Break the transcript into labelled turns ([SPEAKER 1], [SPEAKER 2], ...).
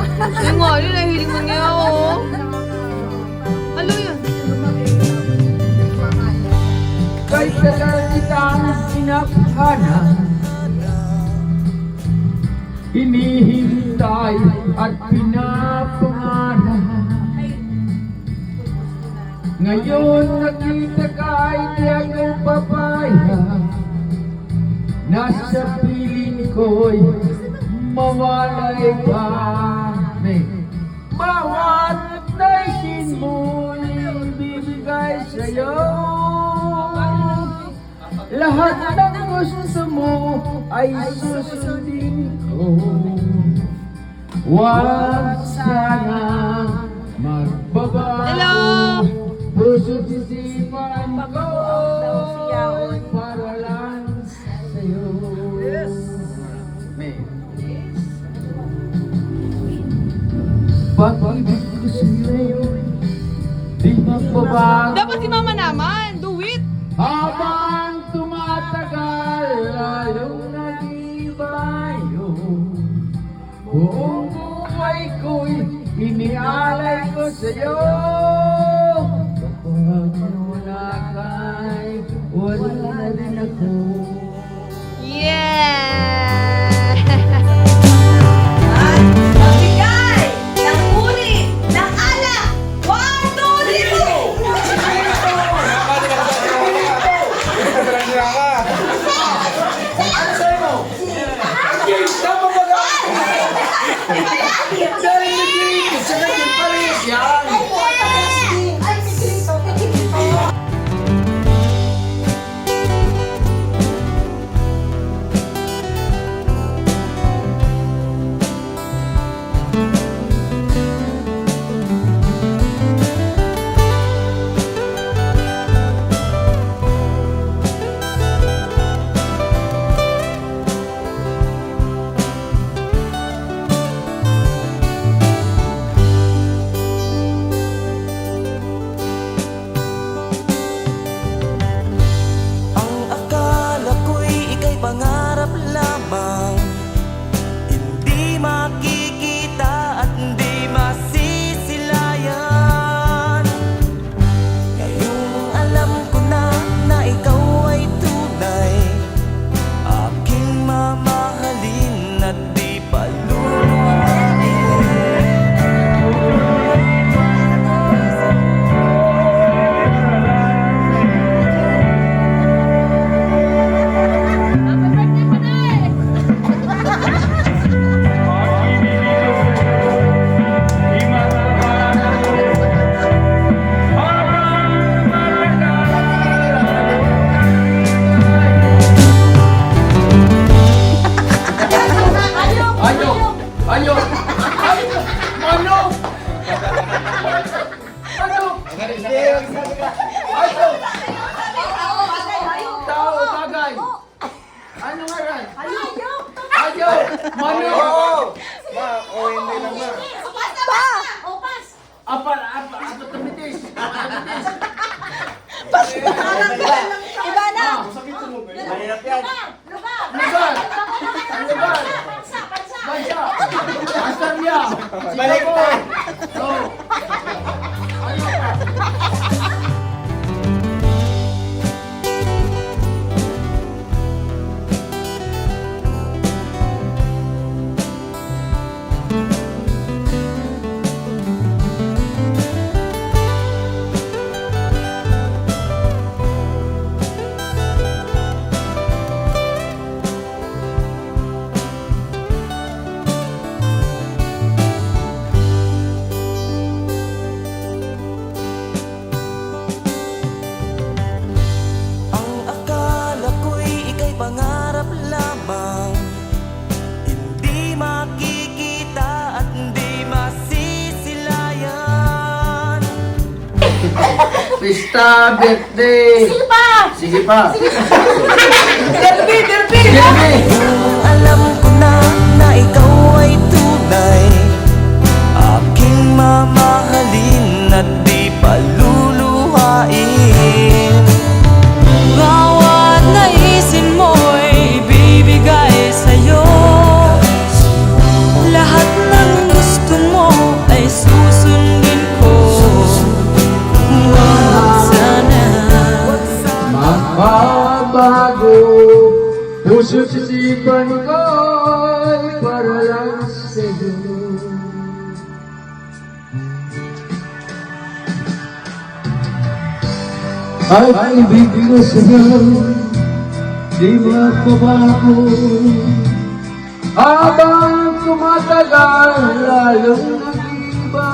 [SPEAKER 1] Ay nga, alin, nahiling mo niya, oh. Ano yun?
[SPEAKER 2] Kay tagal kita ang sinakana Hinihintay at pinapangalan Ngayon nakita ka ay di agad babayan Nasa piling ko'y mawalay ka may Bawat naisin mo'y bibigay sa'yo Lahat ng gusto mo ay susundin ko Huwag sana magbabago Hello! Puso't isipan Di magbabago Dapat
[SPEAKER 1] si mama naman. Do it.
[SPEAKER 2] Habang tumatagal, lalong nag-ibayo Buong buhay ko'y inialay ko sa'yo Dahil nag-iigit sa Ayo!
[SPEAKER 3] Mano! Pa! O, pas!
[SPEAKER 2] Apa, apa, apa tumitis? Tumitis?
[SPEAKER 3] Iba na! Ah, Lugar! Lugar! Lugar! Ang
[SPEAKER 2] lugar!
[SPEAKER 3] Pansa! Pansa!
[SPEAKER 2] Bansa! Australia! Singapore! Pista, birthday! Sige
[SPEAKER 3] pa!
[SPEAKER 2] Sige pa!
[SPEAKER 3] Derby! Derby!
[SPEAKER 2] Kirby! kesulipan ko'y para lang sa'yo At ibig ko sa'yo Di mapapako Habang tumatagal Lalong nag-iba